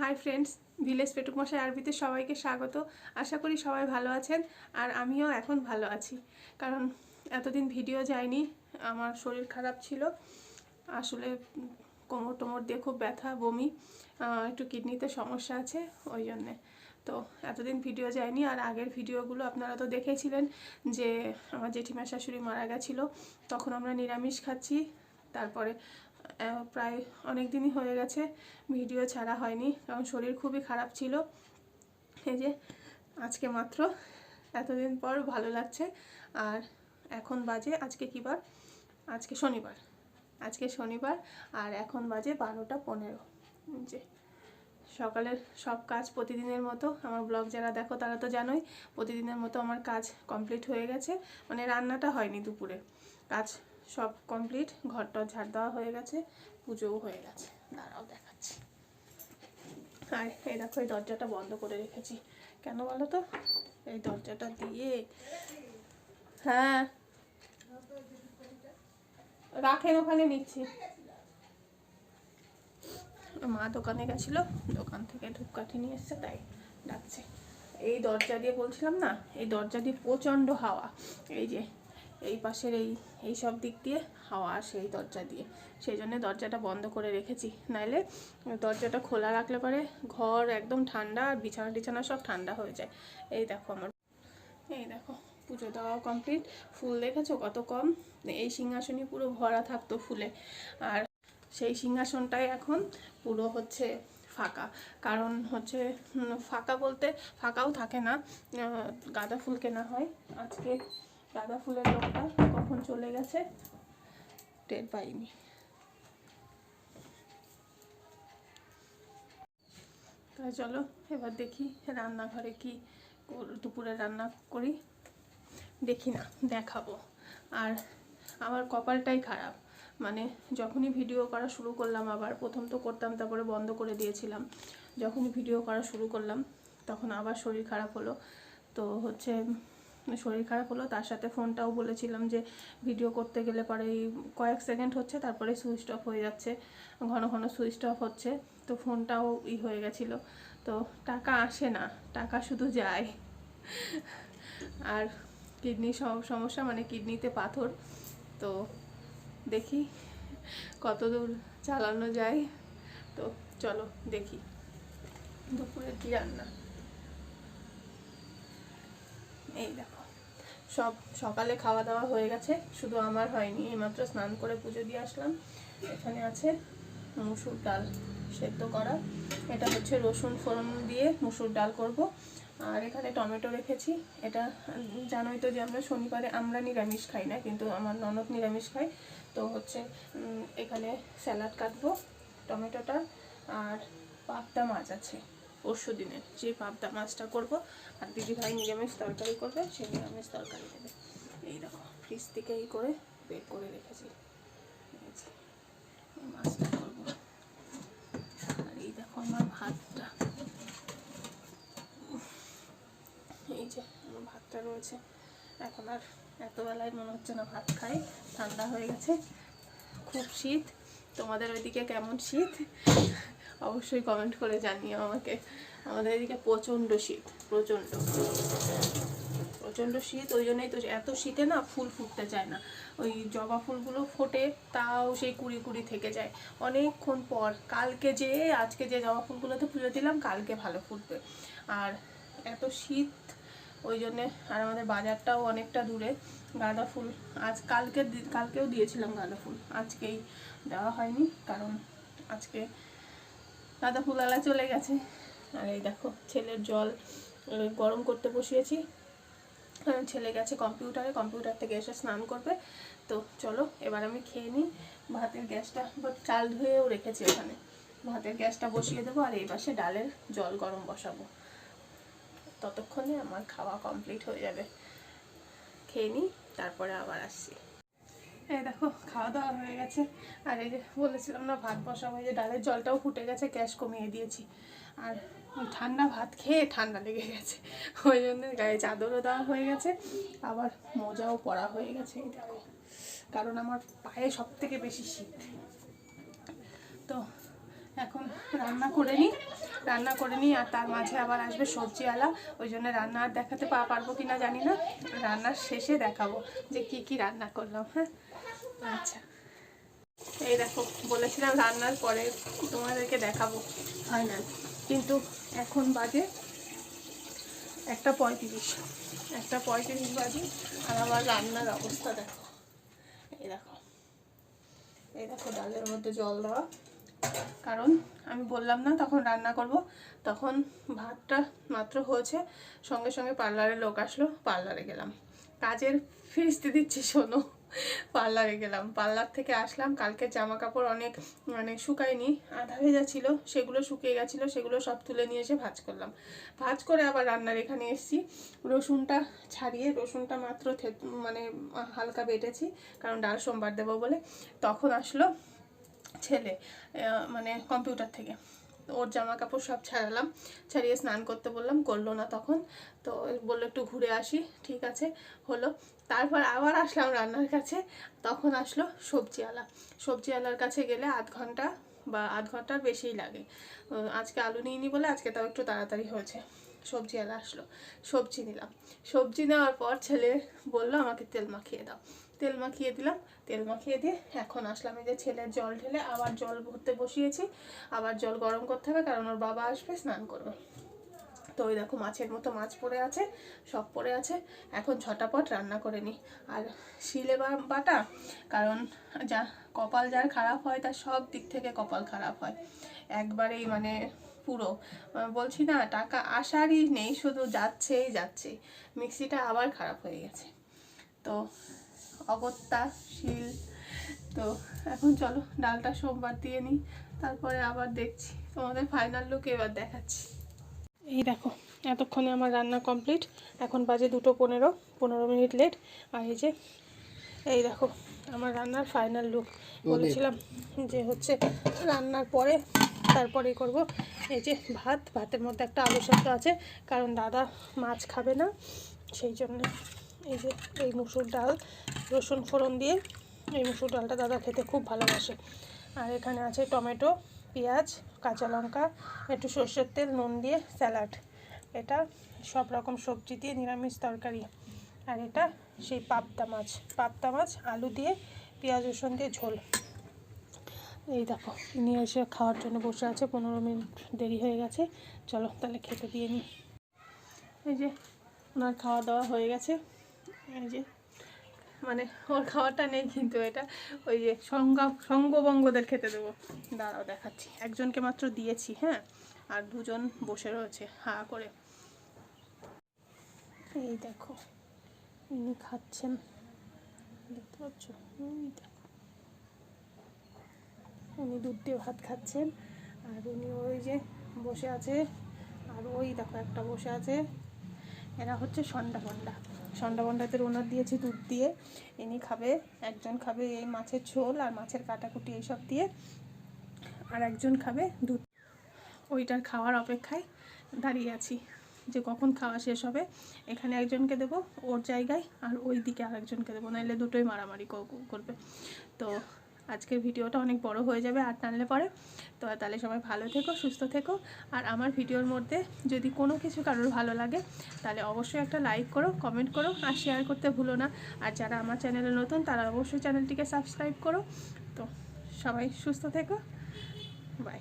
Hi friends village পেটুকমশাই আরবিতে সবাইকে স্বাগত। আশা করি সবাই ভালো আছেন আর আমিও এখন ভালো আছি। কারণ এতদিন ভিডিও যায়নি, আমার শরীর খারাপ ছিল। আসলে কোমর টোমর দিয়ে খুব ব্যথা, বমি একটু কিডনিতে সমস্যা আছে, ওই জন্যে। তো এতদিন ভিডিও যায়নি আর আগের ভিডিওগুলো আপনারা তো দেখেছিলেন যে আমার জেঠিমা শাশুড়ি মারা গেছিল, তখন আমরা নিরামিষ খাচ্ছি, তারপরে প্রায় অনেক দিনই হয়ে গেছে, ভিডিও ছাড়া হয়নি, কারণ শরীর খুবই খারাপ ছিল। এই যে, আজকে মাত্র এতদিন পর ভালো লাগছে, আর এখন বাজে আজকে কী বার? আজকে শনিবার আজকে শনিবার, আর এখন বাজে বারোটা পনেরো। যে, সকালের সব কাজ প্রতিদিনের মতো, আমার ব্লগ যারা দেখো তারা তো জানোই, প্রতিদিনের মতো আমার কাজ কমপ্লিট হয়ে গেছে মানে রান্নাটা হয়নি দুপুরে, কাজ সব কমপ্লিট ঘরটা ঝাড় দেওয়া হয়ে গেছে, পুজোও হয়ে গেছে। দাঁড়াও দেখাচ্ছি। আর এই দেখো, এই দরজাটা বন্ধ করে রেখেছি। কেন বলো তো? এই দরজাটা দিয়ে হ্যাঁ। রাখেন, ওখানে নিচ্ছি। মা দোকানে গেছিল, দোকান থেকে ধূপকাঠি নিয়ে এসছে, তাই ডাকছে। এই দরজা দিয়ে বলছিলাম না, এই দরজা দিয়ে প্রচণ্ড হাওয়া। এই যে এই পাশের এই এই সব দিক দিয়ে হাওয়া আসে এই দরজা দিয়ে। সেই জন্য দরজাটা বন্ধ করে রেখেছি। নাইলে দরজাটা খোলা রাখলে পরে ঘর একদম ঠান্ডা আর বিছানা টিছানা সব ঠান্ডা হয়ে যায়। এই দেখো আমার। এই দেখো, পুজো দেওয়া কমপ্লিট ফুল দেখেছ কত কম? এই সিংহাসনই পুরো ভরা থাকতো ফুলে। আর সেই সিংহাসনটাই এখন পুরো হচ্ছে ফাঁকা। কারণ হচ্ছে ফাঁকা বলতে ফাঁকাও থাকে না। গাঁদা ফুল কেনা হয়। আজকে গাঁদা ফুলের লোকটা কখন চলে গেছে? টের পাইনি। তাই চলো, এবার দেখি রান্নাঘরে কি দুপুরে রান্না করি। দেখি না, দেখাবো। আর আমার কপালটাই খারাপ। মানে যখনই ভিডিও করা শুরু করলাম আবার, প্রথম তো করতাম, তারপরে বন্ধ করে দিয়েছিলাম। যখনই ভিডিও করা শুরু করলাম, তখন আবার শরীর খারাপ হলো। তো হচ্ছে শরীর খারাপ হলো, তার সাথে ফোনটাও বলেছিলাম যে ভিডিও করতে গেলে পরে কয়েক সেকেন্ড হচ্ছে, তারপরে সুইচ অফ হয়ে যাচ্ছে, ঘন ঘন সুইচ অফ হচ্ছে, তো ফোনটাও ই হয়ে গেছিল। তো টাকা আসে না, টাকা শুধু যায়। আর কিডনি সমস্যা মানে কিডনিতে পাথর, তো দেখি কত দূর চালানো যায়। তো চলো দেখি দুপুরে কি রান্না? এই দেখো। সব সকালে খাওয়া দাওয়া হয়ে গেছে। শুধু আমার হয়নি, এইমাত্র স্নান করে পুজো দিয়ে আসলাম। এখানে আছে মুসুর ডাল সেদ্ধ করা। এটা হচ্ছে রসুন ফোড়ন দিয়ে মুসুর ডাল করব। আর এখানে টমেটো রেখেছি। এটা জানোই তো যে আমরা শনিবারে আমরা নিরামিষ খাই না, কিন্তু আমার ননদ নিরামিষ খাই তো হচ্ছে এখানে স্যালাড কাটবো, টমেটোটা আর পাবদা মাছ আছে। পরশু দিনের যে পাবদা মাছটা করব, আর দিদি ভাই নিরামিষ তরকারি করবে, সে নিরামিষ তরকারি দেবে। এই দেখো ফ্রিজ থেকে এই করে বের করে রেখেছি। এই মাছটা করব। আর এই দেখো আমার ভাতটা। এই যে, আমার ভাতটা রয়েছে। এখন আর এত বেলায় মনে হচ্ছে না ভাত খাই, ঠান্ডা হয়ে গেছে। খুব শীত। তোমাদের ওইদিকে কেমন শীত? অবশ্যই কমেন্ট করে জানিও আমাকে। আমাদের এদিকে প্রচণ্ড শীত, প্রচণ্ড। প্রচণ্ড শীত, ওই জন্যই তো এত শীতে না ফুল ফুটতে চায় না। ওই জবা ফুলগুলো ফোটে, তাও সেই কুড়ি কুড়ি থেকে যায়। অনেকক্ষণ পর, কালকে যে, আজকে যে জবা ফুলগুলোতে পুজো দিলাম, কালকে ভালো ফুটবে। আর এত শীত, ওই জন্যে আর আমাদের বাজারটাও অনেকটা দূরে। গাঁদা ফুল, আজ কালকে কালকেও দিয়েছিলাম গাঁদা ফুল। আজকেই দেওয়া হয়নি, কারণ আজকে গাঁদা ফুলওয়ালা চলে গেছে। আর এই দেখো, ছেলের জল গরম করতে বসিয়েছি। কারণ ছেলে গেছে কম্পিউটারে, কম্পিউটার থেকে এসে স্নান করবে। তো চলো, এবার আমি খেয়ে নিই। ভাতের গ্যাসটা চাল ধুয়েও রেখেছি ওখানে। ভাতের গ্যাসটা বসিয়ে দেবো আর এই পাশে ডালের জল গরম বসাবো। ততক্ষণে আমার খাওয়া কমপ্লিট হয়ে যাবে। খেয়ে নিই, তারপরে আবার আসছি। এই দেখো, খাওয়া দাওয়া হয়ে গেছে। আর এই যে বলেছিলাম না, ভাত বসাবো, এই যে ডালের জলটাও ফুটে গেছে, গ্যাস কমিয়ে দিয়েছি। আর ঠান্ডা ভাত খেয়ে ঠান্ডা লেগে গেছে। ওই জন্য গায়ে চাদরও দেওয়া হয়ে গেছে, আবার মোজাও পরা হয়ে গেছে, এই দেখো। কারণ আমার পায়ে সব থেকে বেশি শীত। তো এখন রান্না করে নিই। রান্না করে নিই আর তার মাঝে আবার আসবে সবজিওয়ালা। ওই জন্য রান্না আর দেখাতে পা পারব কি না জানি না। রান্নার শেষে দেখাবো যে কি কি রান্না করলাম হ্যাঁ? আচ্ছা। এই দেখো বলেছিলাম রান্নার পরে তোমাদেরকে দেখাবো। ফাইনাল কিন্তু এখন বাজে একটা পঁয়ত্রিশ। একটা পঁয়ত্রিশ বাজে আর আমার রান্নার অবস্থা দেখো। এই দেখো। এই দেখো ডালের মধ্যে জল দেওয়া। কারণ আমি বললাম না, তখন রান্না করব। তখন ভাতটা মাত্র হয়েছে। সঙ্গে সঙ্গে পার্লারে লোক আসলো, পার্লারে গেলাম। কাজের ফিরিস্তি দিচ্ছি, শোনো। পার্লারে গেলাম। পার্লার থেকে আসলাম। কালকে জামা কাপড় অনেক মানে শুকায়নি, আধা ভেজা ছিল, সেগুলো শুকিয়ে গেছিল, সেগুলো সব তুলে নিয়ে এসে ভাজ করলাম। ভাজ করে আবার রান্নার এখানে এসেছি। রসুনটা ছাড়িয়ে, রসুনটা মাত্র মানে হালকা বেটেছি, কারণ ডাল সোমবার দেবো বলে। তখন আসলো ছেলে মানে কম্পিউটার থেকে। ওর জামা কাপড় সব ছাড়ালাম, ছাড়িয়ে স্নান করতে বললাম, করল না তখন। তো বলল, একটু ঘুরে আসি, ঠিক আছে? হলো। তারপর আবার আসলাম রান্নার কাছে, তখন আসলো সবজিওয়ালা। সবজিওয়ালার কাছে গেলে আধ ঘণ্টা বা আধ ঘণ্টার বেশিই লাগে। আজকে আলু নিইনি বলে আজকে তাও একটু তাড়াতাড়ি হয়েছে। সবজিওয়ালা আসলো, সবজি নিলাম। সবজি নেওয়ার পর ছেলে বলল, আমাকে তেল মাখিয়ে দাও। তেল মাখিয়ে দিলাম। তেল মাখিয়ে দিয়ে এখন আসলাম এই যে ছেলের জল ঢেলে, আবার জল ভরতে বসিয়েছি। আবার জল গরম করতে হবে, কারণ ওর বাবা আসবে, স্নান করবে। তো ওই দেখো মাছের মতো মাছ পড়ে আছে, সব পড়ে আছে। এখন ঝটাপট রান্না করে নিই। আর শিলে বাটা, কারণ যা কপাল যার খারাপ হয়, তার সব দিক থেকে কপাল খারাপ হয়। একবারেই মানে পুরো বলছি না, টাকা আসারই নেই, শুধু যাচ্ছেই যাচ্ছে। মিক্সিটা আবার খারাপ হয়ে গেছে। তো অগত্যা শিল। তো এখন চলো ডালটা সোমবার দিয়ে নিই তারপরে আবার দেখছি। তোমাদের ফাইনাল লুক এবার দেখাচ্ছি। এই দেখো এতক্ষণে আমার রান্না কমপ্লিট এখন বাজে দুটো পনেরো পনেরো মিনিট লেট আর এই যে এই দেখো আমার রান্নার ফাইনাল লুক বলেছিলাম যে হচ্ছে রান্নার পরে তারপরে করব। এই যে ভাত ভাতের মধ্যে একটা আলু সেদ্ধ আছে কারণ দাদা মাছ খাবে না সেই জন্য এই যে, এই মুসুর ডাল, রসুন ফোড়ন দিয়ে এই মুসুর ডালটা দাদা খেতে খুব ভালোবাসে। আর এখানে আছে টমেটো, পেঁয়াজ, কাঁচা লঙ্কা, একটু সর্ষের তেল, নুন দিয়ে স্যালাড। এটা সব রকম সবজি দিয়ে নিরামিষ তরকারি। আর এটা সেই পাবদা মাছ পাবদা মাছ, আলু দিয়ে পেঁয়াজ, রসুন দিয়ে ঝোল। এই দেখো নিয়ে এসে খাওয়ার জন্য বসে আছে, পনেরো মিনিট দেরি হয়ে গেছে। চলো তাহলে খেতে দিয়ে নিই এই যে, ওনার খাওয়া দাওয়া হয়ে গেছে। এই যে মানে ওর খাওয়াটা নেই কিন্তু এটা, ওই যে সঙ্গ সঙ্গবঙ্গদের খেতে দেবো। দাঁড়াও, দেখাচ্ছি। একজনকে মাত্র দিয়েছি হ্যাঁ? আর দুজন বসে রয়েছে, হা করে। এই দেখো, ইনি খাচ্ছেন। দেখতে পাচ্ছ? ওই দেখো। উনি দুধ দিয়ে ভাত খাচ্ছেন, আর উনি ওই যে বসে আছে। আর ওই দেখো, একটা বসে আছে। এরা হচ্ছে সন্ডা ফন্ডা সন্ডা বন্ডাতে রোনার দিয়েছি, দুধ দিয়ে। ইনি খাবে, একজন খাবে এই মাছের ঝোল আর মাছের কাটাকুটি এইসব দিয়ে। আর একজন খাবে দুধ। ওইটার খাওয়ার অপেক্ষায় দাঁড়িয়ে আছি যে কখন খাওয়া শেষ হবে। এখানে একজনকে দেব ওর জায়গায় আর ওই দিকে আর একজনকে দেবো। নাহলে দুটোই মারামারি কর- করবে। তো আজকের ভিডিওটা অনেক বড় হয়ে যাবে, আর টানলে পরে। তো তাহলে সবাই ভালো থেকো, সুস্থ থেকো। আর আমার ভিডিওর মধ্যে যদি কোনো কিছু কারোর ভালো লাগে, তাহলে অবশ্যই একটা লাইক করো, কমেন্ট করো, আর শেয়ার করতে ভুলো না। আর যারা আমার চ্যানেলে নতুন, তারা অবশ্যই চ্যানেলটিকে সাবস্ক্রাইব করো। তো সবাই সুস্থ থেকো। বাই।